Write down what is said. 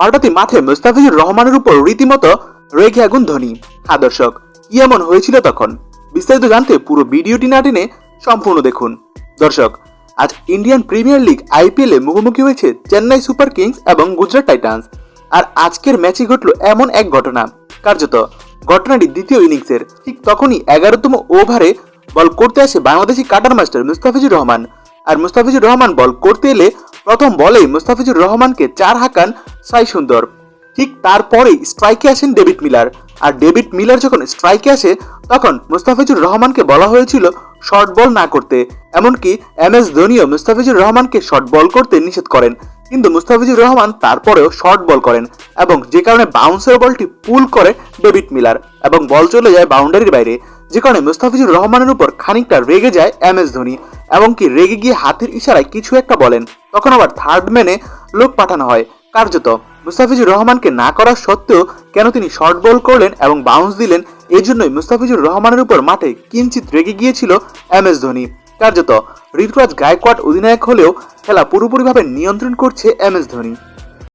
হঠাৎই মাঠে মুস্তাফিজুর রহমানের উপর রীতিমতো রেগে আগুন ধনী। হ্যাঁ দর্শক, কি এমন হয়েছিল তখন? বিস্তারিত জানতে পুরো ভিডিওটি না টেনে সম্পূর্ণ দেখুন। দর্শক, আজ ইন্ডিয়ান প্রিমিয়ার লিগ আইপিএলে মুখোমুখি হয়েছে চেন্নাই সুপার কিংস এবং গুজরাট টাইটান্স। আর আজকের ম্যাচে ঘটল এমন এক ঘটনা। কার্যত, ঘটনাটি দ্বিতীয় ইনিংসের। ঠিক তখনই এগারোতম ওভারে বল করতে আসে বাংলাদেশি কাটার মাস্টার মুস্তাফিজুর রহমান। আর মুস্তাফিজুর রহমান বল করতে এলে প্রথম বলেই মুস্তাফিজুর রহমানকে চার হাঁকান সাই সুন্দর। ঠিক তারপরেই স্ট্রাইকে আসেন ডেভিড মিলার। আর ডেভিড মিলার যখন স্ট্রাইকে আসে, তখন মুস্তাফিজুর রহমানকে বলা হয়েছিল শর্ট বল না করতে। এমনকি এম এস ধোনিও মুস্তাফিজুর রহমানকে শর্ট বল করতে নিষেধ করেন। কিন্তু মুস্তাফিজুর রহমান তারপরেও শর্ট বল করেন এবং যে কারণে বাউন্সের বলটি পুল করে ডেভিড মিলার এবং বল চলে যায় বাউন্ডারির বাইরে। যে কারণে মুস্তাফিজুর রহমানের উপর খানিকটা রেগে যায় এম এস ধোনি। এমনকি রেগে গিয়ে হাতের ইশারায় কিছু একটা বলেন। তখন আবার থার্ড ম্যানে লোক পাঠানো হয়। কার্যত মুস্তাফিজুর রহমানকে না করা সত্ত্বেও কেন তিনি শর্ট বল করলেন এবং বাউন্স দিলেন এই জন্যই মুস্তাফিজুর রহমানের উপর মাঠে কিঞ্চিত রেগে গিয়েছিল এম এস ধোনি। কার্যত ঋতুরাজ গায়কোয়াড অধিনায়ক হলেও খেলা পুরোপুরিভাবে নিয়ন্ত্রণ করছে এম এস ধোনি।